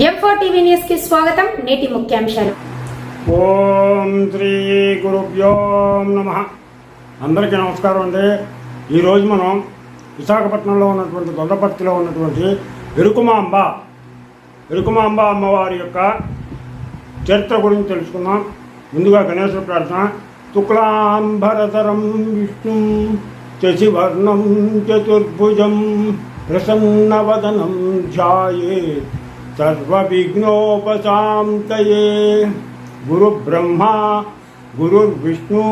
ఎంఫో TV న్యూస్కి స్వాగతం. నేటి ముఖ్యాంశాలు. ఓం శ్రీ గురుభ్యో నమ. అందరికీ నమస్కారం అండి. ఈరోజు మనం విశాఖపట్నంలో ఉన్నటువంటి దొండపర్తిలో ఉన్నటువంటి ఎరుకుమాంబ ఎరుకుమాంబ అమ్మవారి యొక్క చరిత్ర గురించి తెలుసుకుందాం. ముందుగా గణేశ ప్రార్థన. తుక్లాంబరతరం విష్ణు శశివర్ణం చతుర్భుజం ప్రసన్నవదనం ధ్యాయే సర్వవిఘ్నోపశాంతయే గురుబ్రహ్మా గురుర్విష్ణు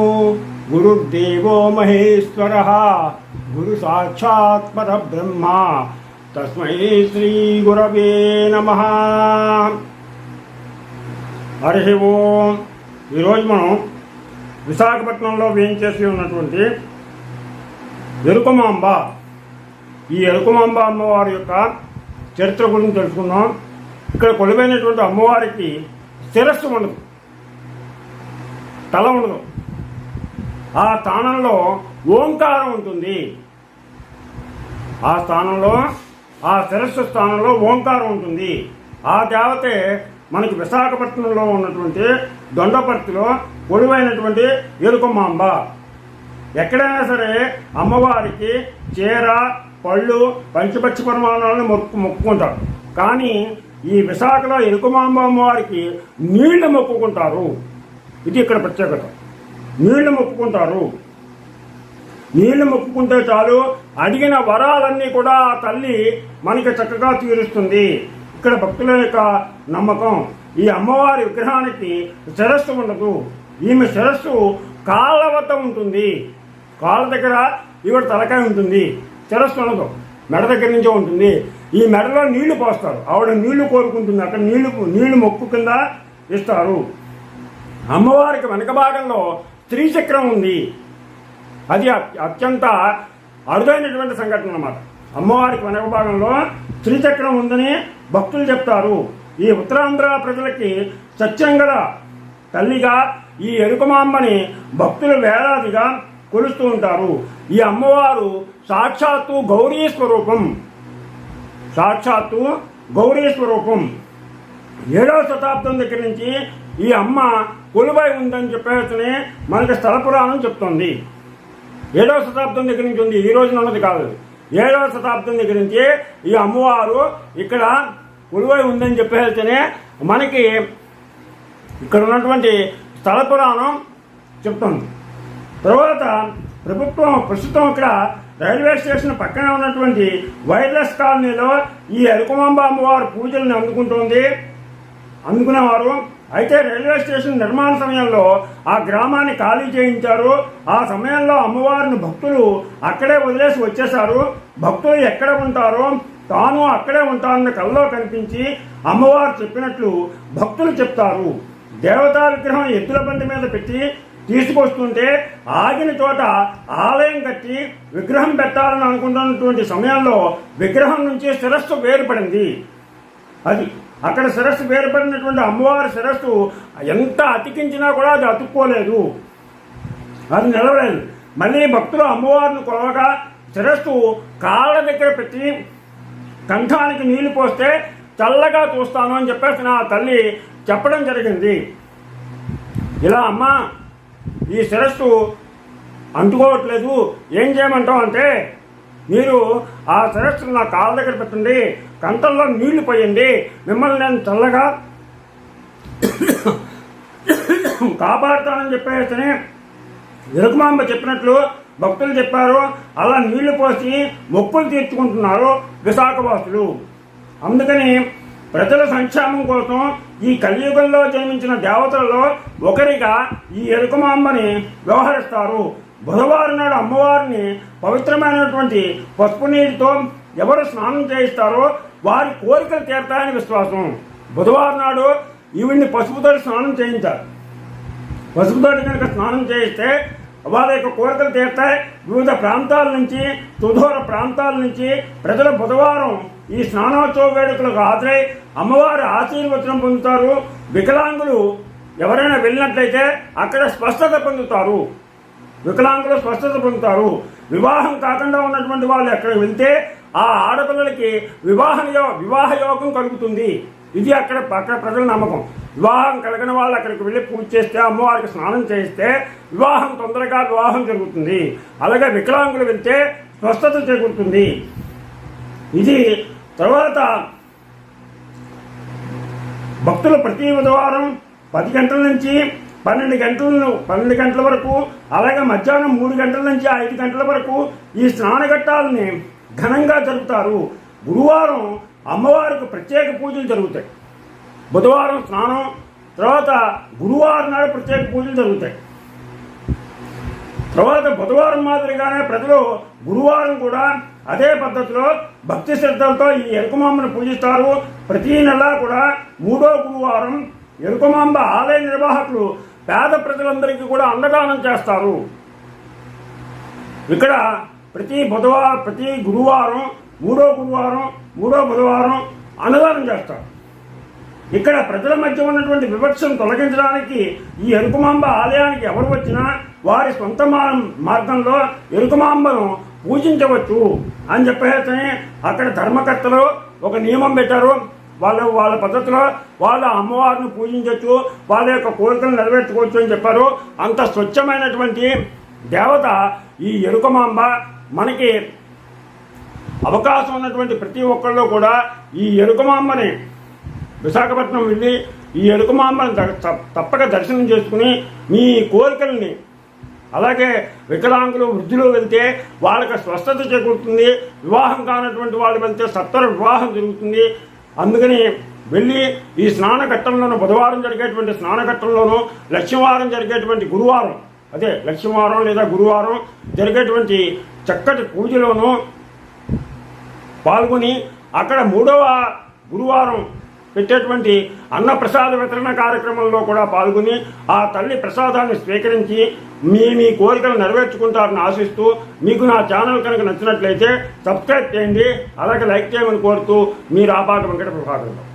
గురుర్దేవో మహేశ్వర గురు సాక్షాత్ పరబ్రహ్మ తస్మై శ్రీ గురవే నమ హరి ఓం ఈరోజు మనం విశాఖపట్నంలో వేయించేసి ఉన్నటువంటి ఎరుకమాంబ ఈ ఎరుకమాంబ అమ్మవారి యొక్క చరిత్ర గురించి తెలుసుకున్నాం ఇక్కడ కొలువైనటువంటి అమ్మవారికి శిరస్సు ఉండదు. తల ఉండదు. ఆ స్థానంలో ఓంకారం ఉంటుంది. ఆ స్థానంలో ఆ శిరస్సు స్థానంలో ఓంకారం ఉంటుంది. ఆ దేవతే మనకి విశాఖపట్నంలో ఉన్నటువంటి దొండపర్తిలో కొలువైనటువంటి ఎరుకమాంబ. ఎక్కడైనా సరే అమ్మవారికి చీర పళ్ళు పంచపక్షి పరిమాణాలను మొక్కు మొక్కుకుంటారు కానీ ఈ విశాఖలో ఎరుకమాంబ వారికి నీళ్ళు మొక్కుకుంటారు. ఇది ఇక్కడ ప్రత్యేకత. నీళ్ళు మొక్కుకుంటారు. నీళ్ళు మొక్కుకుంటే చాలు అడిగిన వరాలన్నీ కూడా ఆ తల్లి మనకి చక్కగా తీరుస్తుంది. ఇక్కడ భక్తుల యొక్క నమ్మకం. ఈ అమ్మవారి విగ్రహానికి శిరస్సు ఉండదు. ఈమె శిరస్సు కాళ్ళ వద్ద ఉంటుంది. కాళ్ళ దగ్గర ఈవిడ తలకాయ ఉంటుంది. శిరస్సు ఉండదు. మెడ దగ్గర నుంచే ఉంటుంది. ఈ మెడలో నీళ్ళు పోస్తారు. ఆవిడ నీళ్ళు కోరుకుంటుంది. అక్కడ నీళ్ళు నీళ్ళు మొక్కు కింద ఇస్తారు. అమ్మవారికి వెనక భాగంలో స్త్రీ చక్రం ఉంది. అది అత్యంత అరుదైనటువంటి సంఘటన అన్నమాట. అమ్మవారికి వెనక భాగంలో స్త్రీ చక్రం ఉందని భక్తులు చెప్తారు. ఈ ఉత్తరాంధ్ర ప్రజలకి సత్యంగల తల్లిగా ఈ ఎరుకమాంబని భక్తులు వేలాదిగా కొలుస్తూ ఉంటారు. ఈ అమ్మవారు సాక్షాత్తు గౌరీ స్వరూపం. సాక్షాత్తు గౌరీ స్వరూపం ఏడవ శతాబ్దం దగ్గర నుంచి ఈ అమ్మ కొలువై ఉందని చెప్పేసి మనకి స్థల పురాణం చెప్తుంది. ఏడవ శతాబ్దం దగ్గర నుంచి ఉంది ఈ రోజున ఉన్నది కాదు. ఏడవ శతాబ్దం దగ్గర నుంచి ఈ అమ్మవారు ఇక్కడ కొలువై ఉందని చెప్పేస్తేనే మనకి ఇక్కడ ఉన్నటువంటి స్థల పురాణం చెప్తుంది. తర్వాత ప్రభుత్వం ప్రస్తుతం ఇక్కడ రైల్వే స్టేషన్ పక్కన ఉన్నటువంటి వైర్లెస్ కాలనీలో ఈ ఎరుకమాంబ అమ్మవారు పూజలను అందుకుంటోంది. అందుకునేవారు అయితే రైల్వే స్టేషన్ నిర్మాణ సమయంలో ఆ గ్రామాన్ని ఖాళీ చేయించారు. ఆ సమయంలో అమ్మవారిని భక్తులు అక్కడే వదిలేసి వచ్చేశారు. భక్తులు ఎక్కడ ఉంటారో తాను అక్కడే ఉంటానన్న కల్లో కనిపించి అమ్మవారు చెప్పినట్లు భక్తులు చెప్తారు. దేవతా విగ్రహం ఎద్దుల బండి మీద పెట్టి తీసుకొస్తుంటే ఆగిన చోట ఆలయం కట్టి విగ్రహం పెట్టాలని అనుకుంటున్నటువంటి సమయంలో విగ్రహం నుంచి శిరస్సు వేరుపడింది. అది అక్కడ శిరస్సు వేరుపడినటువంటి అమ్మవారి శిరస్సు ఎంత అతికించినా కూడా అది అతుక్కోలేదు. అది నిలవలేదు. మళ్ళీ భక్తులు అమ్మవారిని కొలవగా శిరస్సు కాళ్ళ దగ్గర పెట్టి కంఠానికి నీళ్ళు పోస్తే చల్లగా చూస్తాను అని చెప్పేసి నా తల్లి చెప్పడం జరిగింది. ఇలా అమ్మ ఈ శిరస్సు అంటుకోవట్లేదు. ఏం చేయమంటావు అంటే మీరు ఆ శిరస్సును నా కాళ్ళ దగ్గర పెట్టండి కంటల్లో నీళ్ళు పోయండి. మిమ్మల్ని నేను చల్లగా కాపాడుతానని చెప్పేసి విరకుమాంబ చెప్పినట్లు భక్తులు చెప్పారు. అలా నీళ్ళు పోసి మొక్కులు తీర్చుకుంటున్నారు విశాఖవాసులు. అందుకని ప్రజల సంక్షేమం కోసం ఈ కలియుగంలో జన్మించిన దేవతలలో ఒకరిగా ఈ ఎరుకమాంబని వ్యవహరిస్తారు. బుధవారం నాడు అమ్మవారిని పవిత్రమైనటువంటి పసుపు నీటితో ఎవరు స్నానం చేయిస్తారో వారి కోరికలు తీరతాయని విశ్వాసం. బుధవారం నాడు ఈవిడ్ని పసుపుతో స్నానం చేయించారు పసుపుతోటి కనుక స్నానం చేయిస్తే వారి యొక్క కోరికలు తీరుతాయి. వివిధ ప్రాంతాల నుంచి సుదూర ప్రాంతాల నుంచి ప్రజలు బుధవారం ఈ స్నానోత్సవ వేడుకలకు హాజరై అమ్మవారి ఆశీర్వచనం పొందుతారు. వికలాంగులు ఎవరైనా వెళ్ళినట్లయితే అక్కడ స్పష్టత పొందుతారు. వికలాంగులు స్పష్టత పొందుతారు. వివాహం కాకుండా ఉన్నటువంటి వాళ్ళు అక్కడ వెళ్తే ఆ ఆడపిల్లలకి వివాహ యో- వివాహ యోగం కలుగుతుంది. ఇది అక్కడ అక్కడ ప్రజల నమ్మకం. వివాహం కలిగిన వాళ్ళు అక్కడికి వెళ్ళి పూజ చేస్తే అమ్మవారికి స్నానం చేస్తే వివాహం తొందరగా వివాహం జరుగుతుంది. అలాగే వికలాంగులు వెళ్తే స్వస్థత జరుగుతుంది. ఇది తర్వాత భక్తులు ప్రతి బుధవారం పది గంటల నుంచి పన్నెండు గంటలను పన్నెండు గంటల వరకు అలాగే మధ్యాహ్నం మూడు గంటల నుంచి ఐదు గంటల వరకు ఈ స్నానఘట్టాలని ఘనంగా జరుపుతారు. గురువారం అమ్మవారికి ప్రత్యేక పూజలు జరుగుతాయి. బుధవారం స్నానం తర్వాత గురువారం నాడు ప్రత్యేక పూజలు జరుగుతాయి. తర్వాత బుధవారం మాదిరిగానే ప్రజలు గురువారం కూడా అదే పద్ధతిలో భక్తి శ్రద్ధలతో ఈ ఎరుకమాంబను పూజిస్తారు. ప్రతి నెల కూడా మూడో గురువారం ఎరుకమాంబ ఆలయ నిర్వాహకులు పేద ప్రజలందరికీ కూడా అన్నదానం చేస్తారు. ఇక్కడ ప్రతి బుధవారం ప్రతి గురువారం మూడో గురువారం మూడో బుధవారం అన్నదానం చేస్తారు. ఇక్కడ ప్రజల మధ్య ఉన్నటువంటి వివక్షను తొలగించడానికి ఈ ఎరుకమాంబ ఆలయానికి ఎవరు వచ్చినా వారి సొంత మార్గంలో ఎరుకమాంబను పూజించవచ్చు అని చెప్పేసి అక్కడ ధర్మకర్తలు ఒక నియమం పెట్టారు. వాళ్ళు వాళ్ళ పద్ధతిలో వాళ్ళ అమ్మవారిని పూజించవచ్చు వాళ్ళ యొక్క కోరికలు నెరవేర్చుకోవచ్చు అని చెప్పారు. అంత స్వచ్ఛమైనటువంటి దేవత ఈ ఎరుకమాంబ మనకి అవకాశం ఉన్నటువంటి ప్రతి ఒక్కళ్ళు కూడా ఈ ఎరుకమాంబని విశాఖపట్నం వెళ్ళి ఈ ఎరుకమాంబని త- తప్పక దర్శనం చేసుకుని మీ కోరికల్ని అలాగే వికలాంగులు వృద్ధులు వెళ్తే వాళ్ళకి స్వస్థత చేకూరుతుంది వివాహం కానటువంటి వాళ్ళు వెళ్తే సత్వర వివాహం జరుగుతుంది. అందుకని వెళ్ళి ఈ స్నానఘట్టంలోనూ బుధవారం జరిగేటువంటి స్నానఘట్టంలోనూ లక్ష్మీవారం జరిగేటువంటి గురువారం అదే లక్ష్మీవారం లేదా గురువారం జరిగేటువంటి చక్కటి పూజలోనూ పాల్గొని అక్కడ మూడవ గురువారం పెట్టేటువంటి అన్నప్రసాద వితరణ కార్యక్రమంలో కూడా పాల్గొని ఆ తల్లి ప్రసాదాన్ని స్వీకరించి మీ మీ కోరికలు నెరవేర్చుకుంటారని ఆశిస్తూ మీకు నా ఛానల్ కనుక నచ్చినట్లయితే సబ్స్క్రైబ్ చేయండి అలాగే లైక్ చేయమని కోరుతూ మీరు రాపాక వెంకట ప్రభాకర్